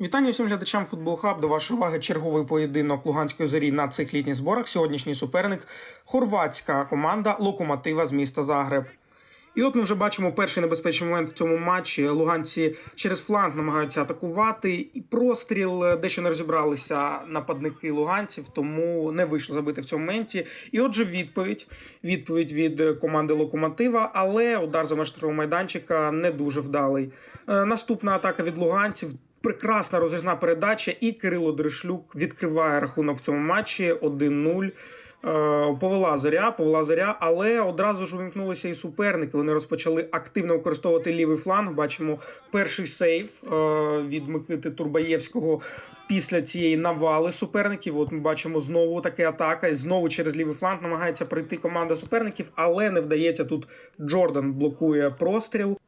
Вітання всім глядачам Футбол Хаб. До вашої уваги черговий поєдинок Луганської зорі на цих літніх зборах. Сьогоднішній суперник хорватська команда Локомотива з міста Загреб. І от ми вже бачимо перший небезпечний момент в цьому матчі. Луганці через фланг намагаються атакувати. І простріл дещо не розібралися нападники луганців, тому не вийшло забити в цьому моменті. І отже, відповідь. Відповідь від команди Локомотива, але удар за меж майданчика не дуже вдалий. Е, Наступна атака від луганців. Прекрасна розрізна передача, і Кирило Дришлюк відкриває рахунок в цьому матчі 1-0. Е, Повела зоря, повела зоря, але одразу ж увімкнулися і суперники. Вони розпочали активно використовувати лівий фланг. Бачимо перший сейв е, від Микити Турбаєвського після цієї навали суперників. От ми бачимо знову така атака, і знову через лівий фланг намагається пройти команда суперників, але не вдається. Тут Джордан блокує простріл.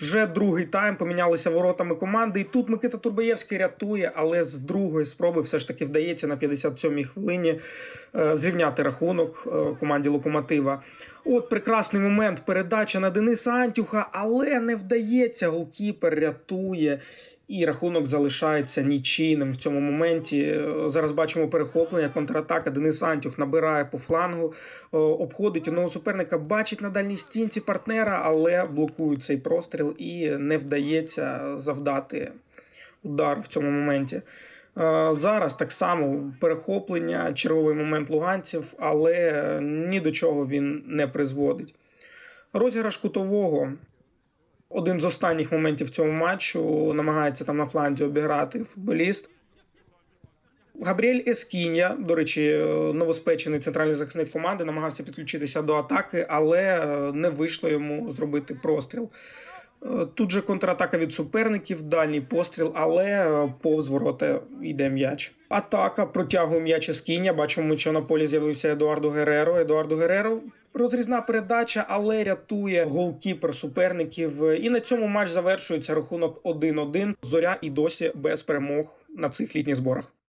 Вже другий тайм помінялися воротами команди, і тут Микита Турбаєвський рятує, але з другої спроби все ж таки вдається на 57-й хвилині е, зрівняти рахунок е, команді Локомотива. От прекрасний момент, передача на Дениса Антюха, але не вдається. Голкіпер рятує. І рахунок залишається нічийним в цьому моменті. Е, Зараз бачимо перехоплення, контратака. Денис Антюх набирає по флангу, е, обходить одного суперника, бачить на дальній стінці партнера, але блокує цей простріл і не вдається завдати удар в цьому моменті. Е, Зараз так само перехоплення, черговий момент луганців, але ні до чого він не призводить. Розіграш кутового один з останніх моментів цього матчу намагається там на фланзі обіграти футболіст. Габріель Ескін'я, до речі, е, новоспечений центральний захисник команди, намагався підключитися до атаки, але е, не вийшло йому зробити простріл. Тут же контратака від суперників, дальній постріл, але е, повз ворота йде м'яч. Атака протягує м'яч Ескіння. Бачимо, що на полі з'явився Едуардо Гереро. Едуардо Гереро розрізна передача, але рятує голкіпер суперників. І на цьому матч завершується рахунок 1-1. Зоря і досі без перемог на цих літніх зборах.